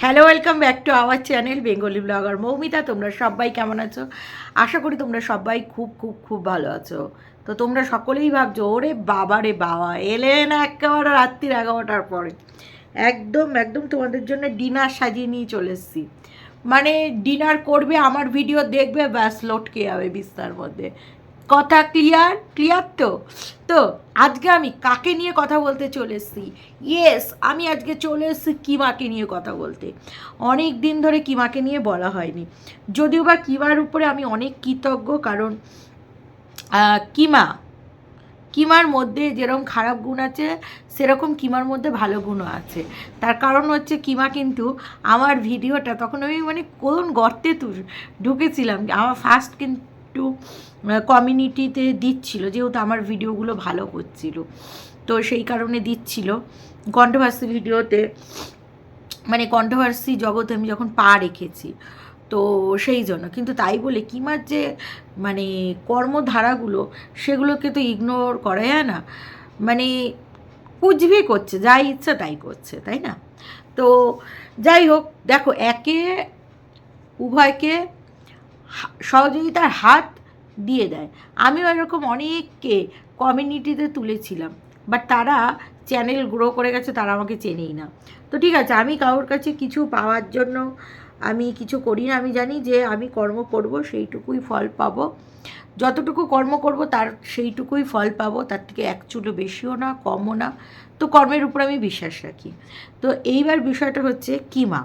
Hello welcome back to our channel Bengali blogger Moumita তোমরা সবাই কেমন আছো? আশা করি তোমরা সবাই খুব খুব খুব ভালো আছো। তো তোমরা সকলেই ভাবছ, ওরে বাবা রে বাবা এলেন একেবারে রাত্রির এগারোটার পরে। একদম একদম তোমাদের জন্য ডিনার সাজিয়ে নিয়ে চলে এসেছি। মানে ডিনার করবে, আমার ভিডিও দেখবে, ব্যাস, লটকে যাবে বিস্তার মধ্যে। কথা ক্লিয়ার ক্লিয়ার তো? তো, আজকে আমি কাকে নিয়ে কথা বলতে চলে এসেছি? ইয়েস আমি আজকে চলে এসেছি কিমাকে নিয়ে কথা বলতে। অনেক দিন ধরে কিমাকে নিয়ে বলা হয়নি। যদিও বা কিমার উপরে আমি অনেক কৃতজ্ঞ, কারণ কিমা, কিমার মধ্যে যেরকম খারাপ গুণ আছে, সেরকম কিমার মধ্যে ভালো গুণও আছে। তার কারণ হচ্ছে কিমা কিন্তু আমার ভিডিওটা তখন আমি মানে কোন গর্তে ঢুকেছিলাম। আমার ফার্স্ট কিন্তু কমিউনিটিতে দিচ্ছিল যেহেতু আমার ভিডিওগুলো ভালো করছিল তো সেই কারণে দিচ্ছিল। কন্ট্রোভার্সি ভিডিওতে মানে কন্ট্রোভার্সি জগতে আমি যখন পা রেখেছি, তো সেই জন্য। কিন্তু তাই বলে কিমার যে মানে কর্মধারাগুলো, সেগুলোকে তো ইগনোর করা যায় না। মানে কুচবি করছে, যা ইচ্ছা তাই করছে, তাই না? তো যাই হোক, দেখো, একে, উভয়কে সহযোগিতার হাত দিয়ে দেয়। আমিও এরকম অনেককে কমিউনিটিতে তুলেছিলাম বাট তারা চ্যানেল গ্রো করে গেছে, তারা আমাকে চেনেই না। তো ঠিক আছে, আমি কারোর কাছে কিছু পাওয়ার জন্য আমি কিছু করি না। আমি জানি যে আমি কর্ম করব, সেইটুকুই ফল পাবো। যতটুকু কর্ম করব, তার সেইটুকুই ফল পাবো। তার থেকে এক বেশিও না, কমও না। তো কর্মের উপর আমি বিশ্বাস রাখি। তো এইবার বিষয়টা হচ্ছে কিমা।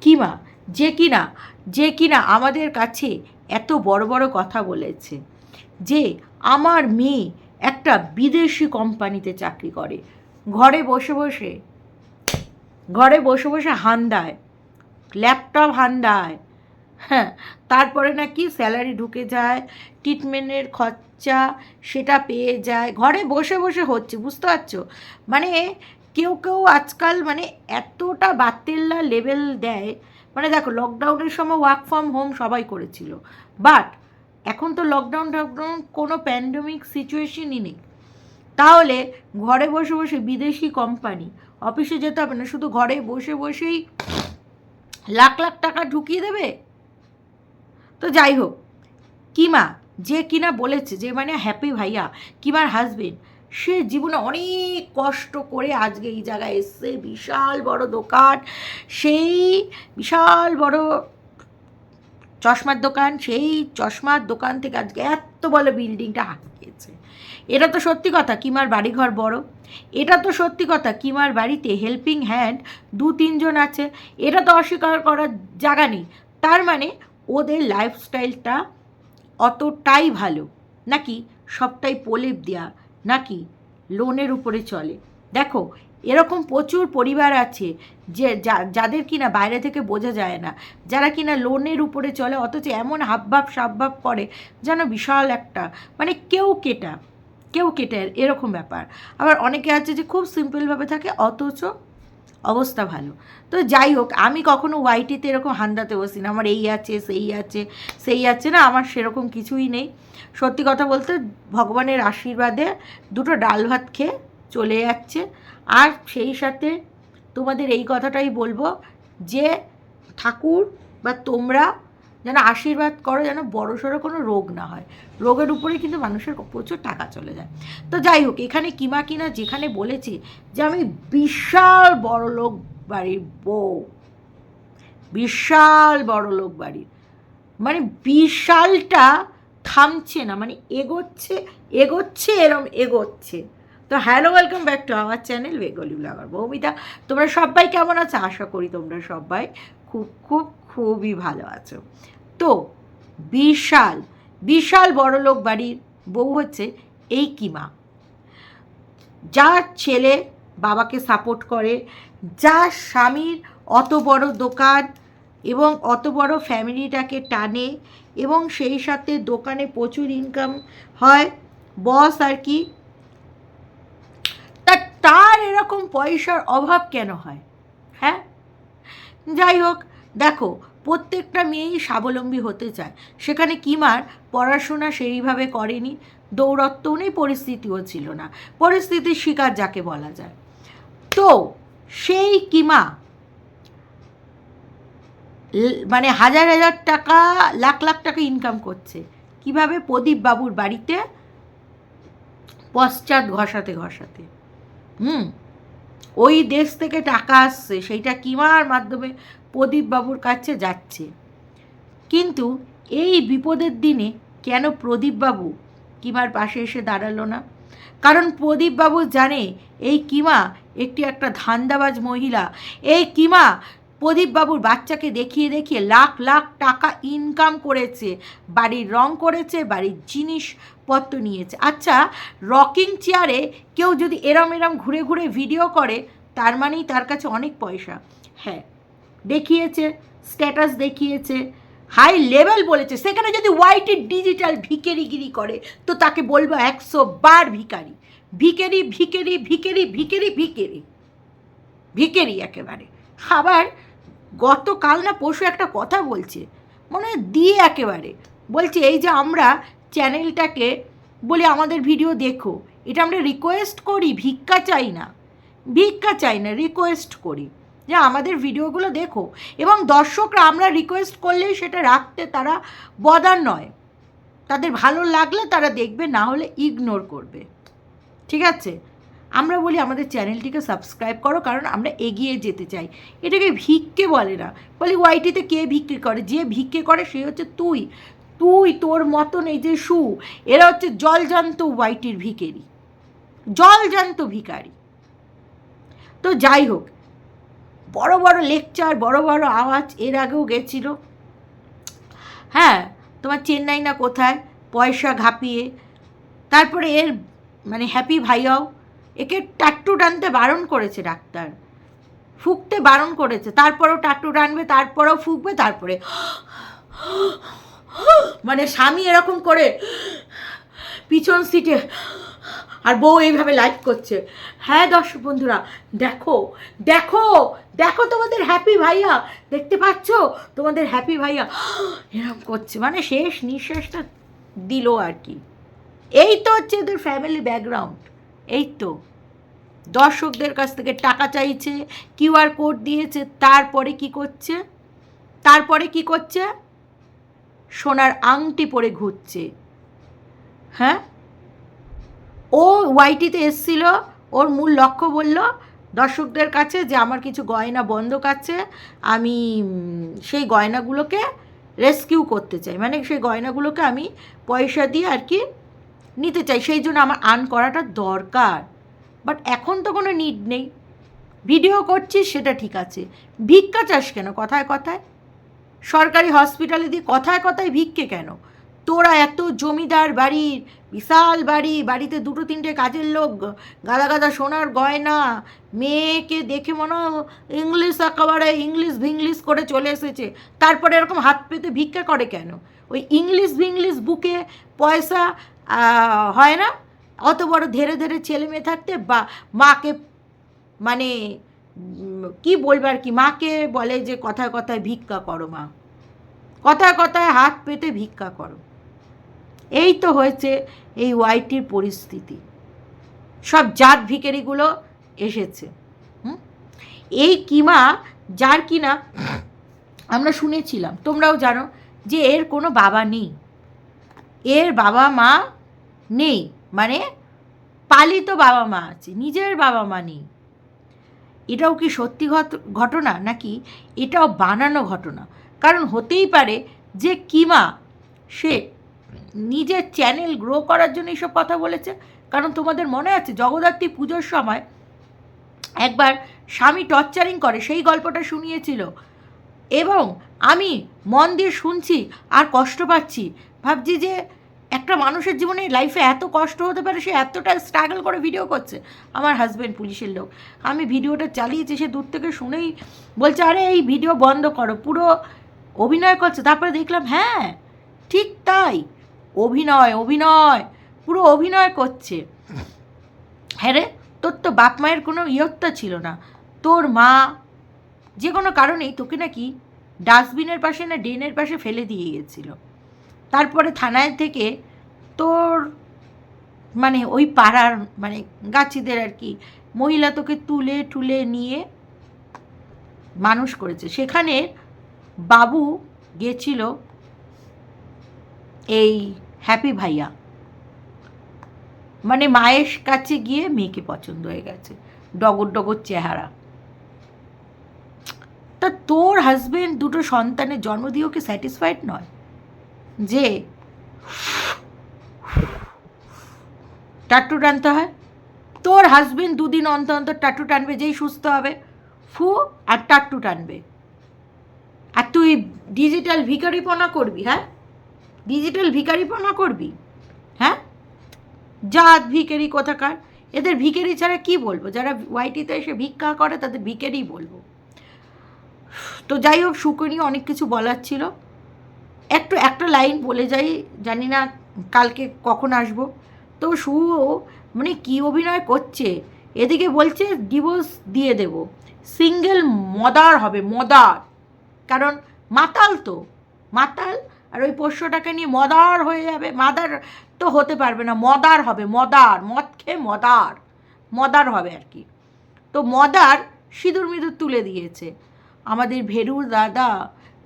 কিমা যে কিনা যে কিনা আমাদের কাছে এত বড় বড় কথা বলেছে যে আমার মেয়ে একটা বিদেশি কোম্পানিতে চাকরি করে। ঘরে বসে বসে, ঘরে বসে বসে হান্দায়, ল্যাপটপ হান্দায় হ্যাঁ তারপরে নাকি স্যালারি ঢুকে যায় ট্রিটমেন্টের খরচা সেটা পেয়ে যায়, ঘরে বসে বসে হচ্ছে, বুঝতে পারছ? মানে কেউ কেউ আজকাল মানে এতটা বাতেল্লা লেভেল দেয় মানে দেখো লকডাউনের সময় ওয়ার্ক ফ্রম হোম সবাই করেছিল বাট এখন তো লকডাউন টকডাউন কোনো প্যান্ডেমিক সিচুয়েশনই নেই। তাহলে ঘরে বসে বসে বিদেশি কোম্পানি অফিসে যেতে হবে না, শুধু ঘরে বসে বসেই লাখ লাখ টাকা ঢুকিয়ে দেবে? তো যাই হোক, কিমা, যে কিনা বলেছে, যে মানে হ্যাপি ভাইয়া, কিমার হাজবেন্ড সে জীবনে অনেক কষ্ট করে আজকে এই জায়গায় এসছে। বিশাল বড় দোকান, সেই বিশাল বড় চশমার দোকান, সেই চশমার দোকান থেকে আজকে এত বড় বিল্ডিংটা হাঁকিয়েছে এটা তো সত্যি কথা, কিমার বাড়িঘর বড়। এটা তো সত্যি কথা, কিমার বাড়িতে হেল্পিং হ্যান্ড দু তিনজন আছে। এটা তো অস্বীকার করার জায়গা নেই। তার মানে ওদের লাইফস্টাইলটা অতটাই ভালো। নাকি সবটাই প্রলেপ দেওয়া নাকি লোনের উপরে চলে? দেখো, এরকম প্রচুর পরিবার আছে যে যাদের কিনা বাইরে থেকে বোঝা যায় না, যারা কিনা লোনের উপরে চলে, অথচ এমন হাবভাব সাবভাব করে, যেন বিশাল একটা মানে কেউ কেটা, কেউ কেটে, এরকম ব্যাপার। আবার অনেকে আছে যে খুব সিম্পলভাবে থাকে, অথচ অবস্থা ভালো। তো যাই হোক, আমি কখনো ওয়াইটিতে এরকম হান্দাতে বসি না। আমার এই আছে, সেই আছে সেই আছে না, আমার সেরকম কিছুই নেই। সত্যি কথা বলতে, ভগবানের আশীর্বাদে দুটো ডাল ভাত খেয়ে চলে যাচ্ছে। আর সেই সাথে তোমাদের এই কথাটাই বলব যে ঠাকুর বা তোমরা যেন আশীর্বাদ করো, যেন বড় সড়ো কোনো রোগ না হয়। রোগের উপরে কিন্তু মানুষের প্রচুর টাকা চলে যায়। তো যাই হোক, এখানে কিমা কিনা যেখানে বলেছে যে আমি বিশাল বড় লোক বাড়ির বউ। বিশাল বড় লোক বাড়ির। মানে বিশালটা থামছে না মানে এগোচ্ছে এগোচ্ছে, এরম এগোচ্ছে। তো হ্যালো, ওয়েলকাম ব্যাক টু আমার চ্যানেল বেঙ্গলি ব্লগার বৌমিতা। তোমরা সবাই কেমন আছো? আশা করি তোমরা সবাই খুব খুব, খুবই ভালো আছো। তো বিশাল বিশাল বড় লোক বাড়ির বউ হচ্ছে এই কিমা। যার ছেলে বাবাকে সাপোর্ট করে, যার স্বামীর অত বড় দোকান এবং অত বড় ফ্যামিলিটাকে টানে এবং সেই সাথে দোকানে প্রচুর ইনকাম হয় বস আর কি, তা তার এরকম পয়সার অভাব কেন হয়? হ্যাঁ? যাই হোক, দেখো প্রত্যেকটা মেয়েই স্বাবলম্বী হতে চায়। সেখানে কিমার পড়াশোনা সেইভাবে করেনি দৌরত্বও নেই, পরিস্থিতিও ছিল না। পরিস্থিতির শিকার যাকে বলা যায়। তো সেই কিমা মানে হাজার হাজার টাকা, লাখ লাখ টাকা ইনকাম করছে। কীভাবে? প্রদীপ বাবুর বাড়িতে পশ্চাৎ ঘষাতে ঘষাতে। হুম? ওই দেশ থেকে টাকা আসছে। সেইটা কিমার মাধ্যমে প্রদীপ বাবুর কাছে যাচ্ছে। কিন্তু এই বিপদের দিনে কেন প্রদীপবাবু কিমার পাশে এসে দাঁড়াল না? কারণ প্রদীপবাবু জানে এই কিমা একটি একটা ধান্দাবাজ মহিলা। এই কিমা প্রদীপবাবুর বাচ্চাকে দেখিয়ে দেখিয়ে লাখ লাখ টাকা ইনকাম করেছে। বাড়ির রং করেছে, বাড়ির জিনিসপত্র নিয়েছে। আচ্ছা রকিং চেয়ারে কেউ যদি এরম এরম ঘুরে ঘুরে ভিডিও করে, তার মানেই তার কাছে অনেক পয়সা। হ্যাঁ দেখিয়েছে স্ট্যাটাস দেখিয়েছে হাই লেভেল বলেছে। সেখানে যদি ওয়াইটি ডিজিটাল ভিকেরিগিরি করে, তো তাকে বলব একশো বার ভিকারি ভিকেরি ভিকেরি ভিকেরি ভিকেরি ভিকেরি ভিকেরি একেবারে। আবার গতকাল না পরশু একটা কথা বলছে, মনে দিয়ে একেবারে। বলছে, এই যে আমরা চ্যানেলটাকে বলি আমাদের ভিডিও দেখো, এটা আমরা রিকোয়েস্ট করি, ভিক্ষা চাই না। ভিক্ষা চাই না রিকোয়েস্ট করি। যে আমাদের ভিডিওগুলো দেখো। এবং দর্শকরা আমরা রিকোয়েস্ট করলেই সেটা রাখতে তারা বদার নয়। তাদের ভালো লাগলে তারা দেখবে, না হলে ইগনোর করবে। ঠিক আছে? আমরা বলি আমাদের চ্যানেলটিকে সাবস্ক্রাইব করো, কারণ আমরা এগিয়ে যেতে চাই। এটাকে ভিক্ষে বলে না। বলি, ওয়াইটিতে কে ভিক্ষে করে? যে ভিক্ষে করে, সে হচ্ছে তুই। তুই তোর মতন এই যে সু, এরা হচ্ছে জলজান্ত ওয়াইটির ভিকেরি জলজান্ত ভিকারি তো যাই হোক বড় বড় লেকচার বড় বড় আওয়াজ এর আগেও গেছিল। হ্যাঁ তোমার চেন্নাই না কোথায়? পয়সা ঘাপিয়ে। তারপরে এর মানে হ্যাপি ভাইয়াও একে টাট্টু টানতে বারণ করেছে ডাক্তার। ফুঁকতে বারণ করেছে। তারপরেও টাট্টু টানবে, তারপরেও ফুঁকবে, তারপরে মানে স্বামী এরকম করে পিছন সিটে আর বউ এইভাবে লাইক করছে। হ্যাঁ দর্শক বন্ধুরা, দেখো দেখো দেখো তোমাদের হ্যাপি ভাইয়া। দেখতে পাচ্ছ? তোমাদের হ্যাপি ভাইয়া। এরকম করছে। মানে শেষ নিঃশ্বাসটা দিল আর কি। এই তো হচ্ছে এদের ফ্যামিলি ব্যাকগ্রাউন্ড এই তো। দর্শকদের কাছ থেকে টাকা চাইছে কিউআর কোড দিয়েছে, তারপরে কি করছে? তারপরে কি করছে? সোনার আংটি পরে ঘুরছে। হ্যাঁ? ও ওয়াইটিতে এসছিল, ওর মূল লক্ষ্য বলল দর্শকদের কাছে যে আমার কিছু গয়না বন্ধক আছে, আমি সেই গয়নাগুলোকে রেস্কিউ করতে চাই। মানে সেই গয়নাগুলোকে আমি পয়সা দিয়ে আর কি নিতে চাই। সেই জন্য আমার আর্ন করাটা দরকার। বাট এখন তো কোনো নিড নেই। ভিডিও করছিস সেটা ঠিক আছে। ভিক্ষা চাস কেন? কথায় কথায়। সরকারি হসপিটালে দিয়ে কথায় কথায় ভিক্ষে কেন? তোরা এত জমিদার বাড়ির, বিশাল বাড়ি, বাড়িতে দুটো তিনটে কাজের লোক, গাদা গাদা সোনার গয়না, মেয়েকে দেখে মনে হয় ইংলিশ একেবারে ইংলিশ ভিংলিশ করে চলে এসেছে। তারপরে এরকম হাত পেতে ভিক্ষা করে কেন? ওই ইংলিশ ভিংলিশ বুকে পয়সা হয় না? অত বড় ধীরে ধীরে ছেলে মেয়ে থাকতে বা মাকে মানে কি বলবে আর কি? মাকে বলে যে কথায় কথায় ভিক্ষা করো মা। কথায় কথায় হাত পেতে ভিক্ষা করো। এই তো হয়েছে এই ওয়াইটির পরিস্থিতি। সব জাত ভিকেরিগুলো এসেছে? এই কিমা যার কিনা আমরা শুনেছিলাম, তোমরাও জানো যে এর কোনো বাবা নেই। এর বাবা মা নেই মানে পালিত বাবা মা আছে, নিজের বাবা মা নেই। এটাও কি সত্যি ঘট- ঘটনা নাকি এটাও বানানো ঘটনা? কারণ হতেই পারে যে কিমা সে নিজের চ্যানেল গ্রো করার জন্য এইসব কথা বলেছে। কারণ তোমাদের মনে আছে, জগদ্ধাত্রী পুজোর সময় একবার স্বামী টর্চারিং করে, সেই গল্পটা শুনিয়েছিল। এবং আমি মন দিয়ে শুনছি, আর কষ্ট পাচ্ছি। ভাবছি যে একটা মানুষের জীবনে লাইফে এত কষ্ট হতে পারে, সে এতটা স্ট্রাগল করে ভিডিও করছে। আমার হাজব্যান্ড পুলিশের লোক। আমি ভিডিওটা চালিয়েছি, সে দূর থেকে শুনেই বলছে, আরে, এই ভিডিও বন্ধ করো। পুরো অভিনয় করছে। তারপরে দেখলাম হ্যাঁ ঠিক তাই। অভিনয় অভিনয়, পুরো অভিনয় করছে। হ্যাঁ রে, তোর তো বাপ মায়ের কোনো ইয়ত্তা ছিল না। তোর মা যে কোনো কারণেই তোকে নাকি ডাস্টবিনের পাশে না ড্রেনের পাশে ফেলে দিয়ে গেছিল তারপরে থানায় থেকে তোর মানে ওই পাড়ার মানে গাছিদের আর কি মহিলা তোকে তুলে টুলে নিয়ে মানুষ করেছে। সেখানে বাবু গেছিল এই হ্যাপি ভাইয়া। মানে মায়ের কাছে গিয়ে মেয়েকে পছন্দ হয়ে গেছে। ডগর ডগর চেহারা। তা তোর হাজবেন্ড দুটো সন্তানের জন্ম দিয়েও কি স্যাটিসফাইড নয়? যে টাট্টু টানতে হয়? তোর হাজবেন্ড দুদিন অন্তর অন্তর টাট্টু টানবে, যেই সুস্থ হবে। ফু, আর টাট্টু টানবে। আর তুই ডিজিটাল ভিকারিপনা করবি হ্যাঁ? ডিজিটাল ভিকারিপনা করবি? হ্যাঁ? জাত ভিকেরি কোথাকার? এদের ভিখারি ছাড়া কি বলব? যারা ওয়াইটিতে এসে ভিক্ষা করে, তাদের ভিখারি বলব। তো যাই হোক, শুকনি অনেক কিছু বলার ছিল। একটু একটা লাইন বলে যাই, জানি না কালকে কখন আসব। তো সু মানে কি অভিনয় করছে? এদিকে বলছে ডিভোর্স দিয়ে দেব। সিঙ্গেল মদার হবে মদার কারণ মাতাল তো। মাতাল আর ওই পোষ্যটাকে নিয়ে মদার হয়ে যাবে। মাদার তো হতে পারবে না, মদার হবে, মদার, মদ খেয়ে মদার মদার হবে আর কি। তো মদার সিঁদুর মিঁদুর তুলে দিয়েছে। আমাদের ভেরুর দাদা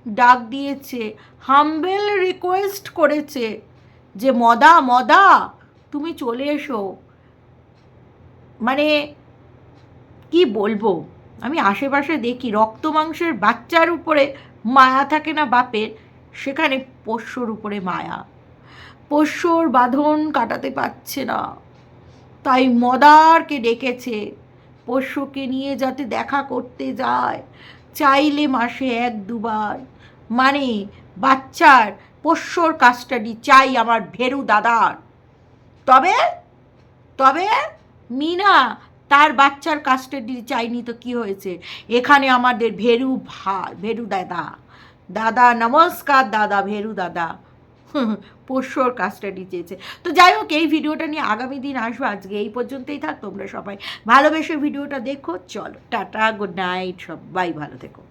ডাক দিয়েছে হাম্বেল রিকোয়েস্ট করেছে যে, মদা মদা, তুমি চলে এসো। মানে কি বলব? আমি আশেপাশে দেখি, রক্ত মাংসের বাচ্চার উপরে মায়া থাকে না বাপের। সেখানে পোষ্যর উপরে মায়া। পোষ্যর বাঁধন কাটাতে পারছে না। তাই মদারকে ডেকেছে। পোষ্যকে নিয়ে যাতে দেখা করতে যায়। চাইলে মাসে এক, দুবার। মানে বাচ্চার পোষ্যর কাস্টাডি চাই আমার ভেরু দাদার। তবে তবে, মিনা, তার বাচ্চার কাস্টাডি চাইনি তো কি হয়েছে? এখানে আমাদের ভেরু ভা, ভেরু দাদা। দাদা, নমস্কার দাদা, ভেরু দাদা। পোষ্যর কাস্টাডি চেয়েছে। তো যাই হোক, এই ভিডিওটা নিয়ে আগামী দিন আসব। আজকে এই পর্যন্তই থাক, তোমরা সবাই ভালোবেসে ভিডিওটা দেখো। চলো, টাটা গুড নাইট সবাই ভালো থেকো।